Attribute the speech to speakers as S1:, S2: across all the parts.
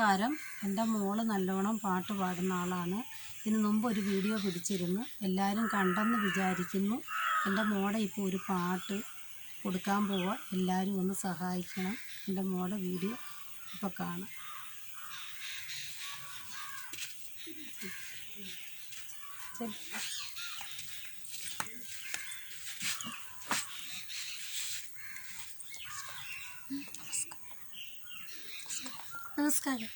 S1: നമസ്കാരം. എന്റെ മോൾ നല്ലോണം പാട്ട് പാടുന്ന ആളാണ്. ഇതിനു മുമ്പ് ഒരു വീഡിയോ പിടിച്ചിരുന്നു. എല്ലാവരും കണ്ടെന്ന് വിചാരിക്കുന്നു. എന്റെ മോളെ ഇപ്പോൾ ഒരു പാട്ട് കൊടുക്കാൻ പോവാ. എല്ലാവരും ഒന്ന് സഹായിക്കണം. എന്റെ മോളെ വീഡിയോ ഇപ്പോൾ കാണാം. നമസ്കാരം.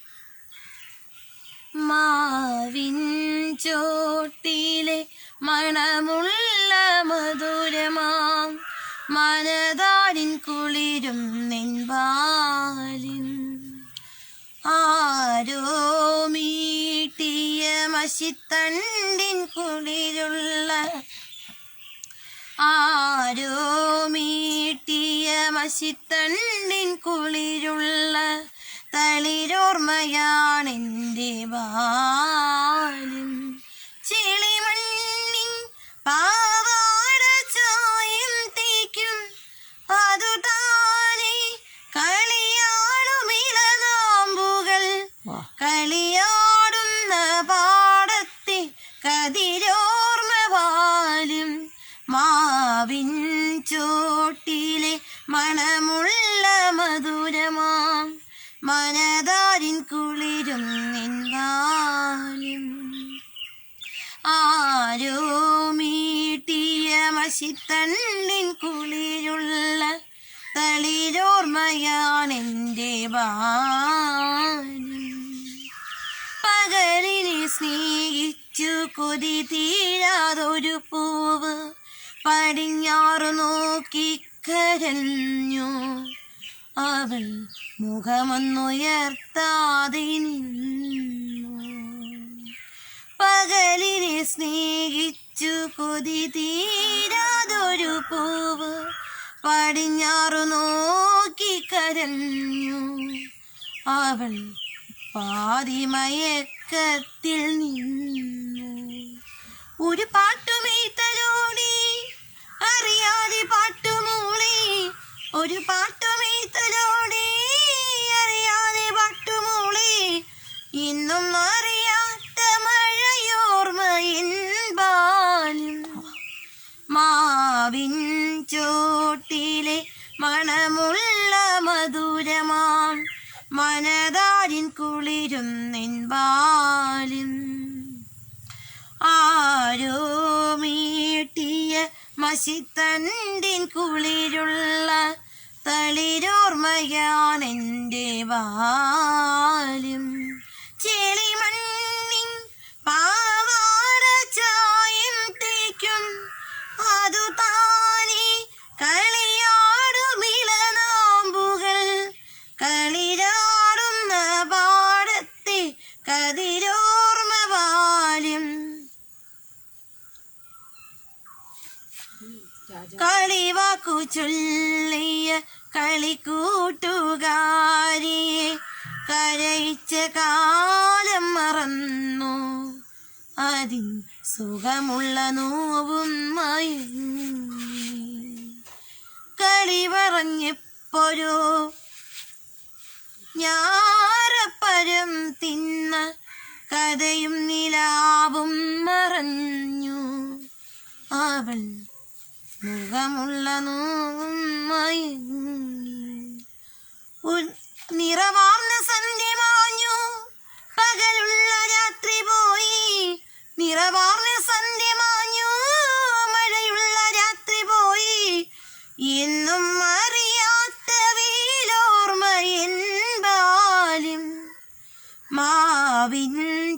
S1: മാവിൻ ചോട്ടിലെ മണമുള്ള മധുരമാം. മനതാരിൻ കുളിരും നെൻപാലിൻ. ആരോ മീട്ടിയ മഷിത്തണ്ടിൻ കുളിരുള്ള. ആരോ മീട്ടിയ മഷിത്തണ്ടിൻ കുളിരുള്ള. തളിരോർമ്മയാണെന്റെ ബാലൻ ചെളിമണ്ണിൻ പാവാട ചായം തേക്കും. അതു താനെ കളിയാടുമിളനാമ്പുകൾ കളിയാടുന്ന കുളിരും നിൻവാലും ആരോ മീട്ടിയ മശിത്തണ്ണിൻ കുളിരുള്ള തളിരോർമ്മയാണെന്റെ ബാലും പകലിനെ സ്നേഹിച്ചു കൊതി തീരാതൊരു പൂവ് പടിഞ്ഞാറു നോക്കി കരഞ്ഞു. അവൾ മുഖമൊന്നുയർത്താതെ പകലിനെ സ്നേഹിച്ചു കൊതി തീരാതൊരു പൂവ് പടിഞ്ഞാറു നോക്കി കരഞ്ഞു. അവൾ പാതിമയക്കത്തിൽ നിന്നു. ഒരു പാട്ടുമേത്തലോടി അറിയാതെ പാട്ടുമൂളി. ഒരു പാട്ടുമേത്തലോടി നിൻപാലും ആരോ മീട്ടിയ മസിത്തന്റെ കുളിരുള്ള തളിരോർമ്മയാണെന്റെ വാലും കതിരോർമ്മ പാലും. കളിവാക്കു ചൊല്ലിയ കളിക്കൂട്ടുകാരിയെ കരയിച്ച കാലം മറന്നു. അതിൻ സുഖമുള്ള നോവും മയങ്ങി. കളി പറഞ്ഞപ്പോഴോ ഞാറപ്പരം തിന്ന കഥയും നിലാവും മറഞ്ഞു. അവൾ മുഖമുള്ള നോവും നിറവാർന്ന സന്ധ്യ മാഞ്ഞു പകലുള്ള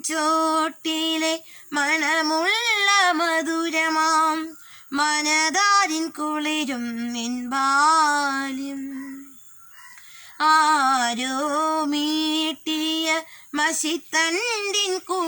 S1: ചോട്ടിലെ മനമുള്ള മധുരമാം. മനതാരിൻ കുളിരും നിൻപാലും ആരോ മീട്ടിയ മഷിത്തണ്ടിൻ കുളിരുള്ള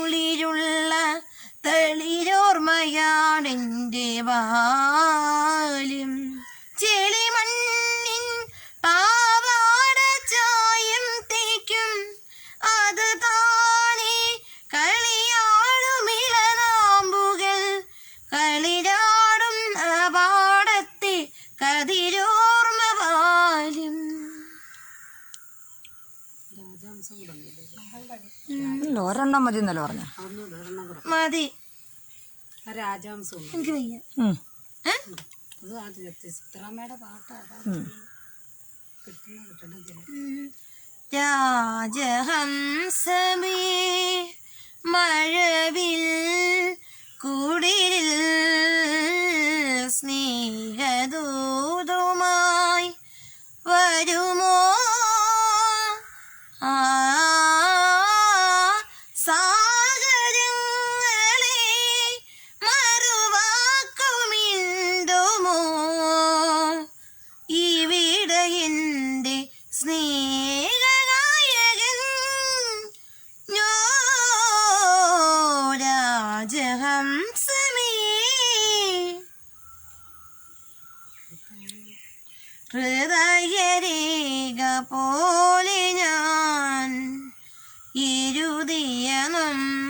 S2: ഒരെണ്ണം മതി എന്നല്ലേ പറഞ്ഞ?
S1: മതി. എനിക്ക് വയ്യ.
S3: ചിത്രാമ്മയുടെ
S1: രാജഹംസമേ മഴവിൽ രാജഹംസമേ ഹൃദയരേഖ പോലെ ഞാൻ എഴുതിയ നമ്പരം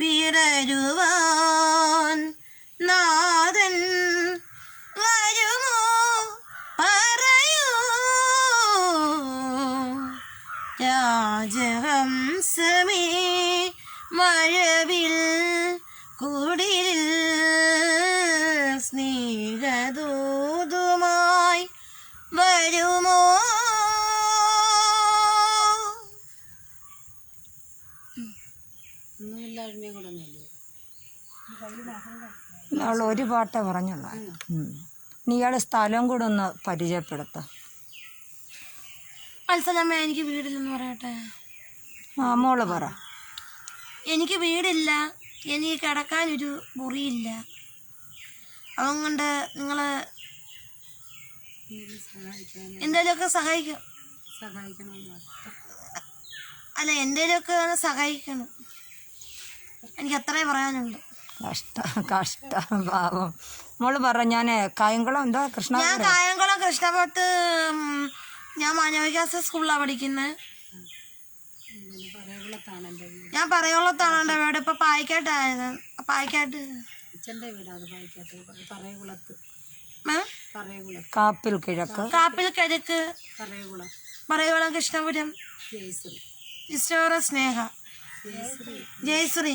S1: വിടരുവാൻ നാഥൻ വരുമോ? പറയൂ. രാജഹംസമേ മഴവിൽ
S2: അവൾ ഒരു പാട്ടേ പറഞ്ഞുള്ള നീ ഇയാളെ സ്ഥലം കൂടെ ഒന്ന് പരിചയപ്പെടുത്ത.
S1: എനിക്ക് വീടില്ലെന്ന് പറയട്ടെ?
S2: ആ മോൾ പറ.
S1: എനിക്ക് വീടില്ല. എനിക്ക് കിടക്കാനൊരു മുറിയില്ല. അതുകൊണ്ട് നിങ്ങൾ എന്തേലുമൊക്കെ സഹായിക്കും.
S3: സഹായിക്കണമെന്ന്
S1: അല്ല എന്തേലുമൊക്കെ സഹായിക്കണം. എനിക്ക് അത്രേ പറയാനുണ്ട്
S2: കഷ്ട കഷ്ട പാവം. മോൾ പറ ഞാൻ കായംകുളം എന്താ കൃഷ്ണ
S1: ഞാൻ കായംകുളം കൃഷ്ണപട്ട് ഞാൻ മാനവികാസ സ്കൂളിലാണ് പഠിക്കുന്നത് ഞാൻ പറയുള്ളത്താണ് എന്റെ വീട്? ഇപ്പൊ പായിക്കാട്ടായത് പായിക്കാട്ട്.
S3: അച്ഛന്റെ വീട് അത് വായിക്കട്ടെ പറയകുളത്ത്.
S2: കാപ്പിൽ കിഴക്ക്.
S1: കാപ്പിൽ കിഴക്ക്.
S3: പറയകുളം.
S1: പറയുകുളം കൃഷ്ണപുരം.
S3: ജയശ്രീ.
S1: ഇഷ്ടോറ സ്നേഹ.
S3: ജയശ്രീ.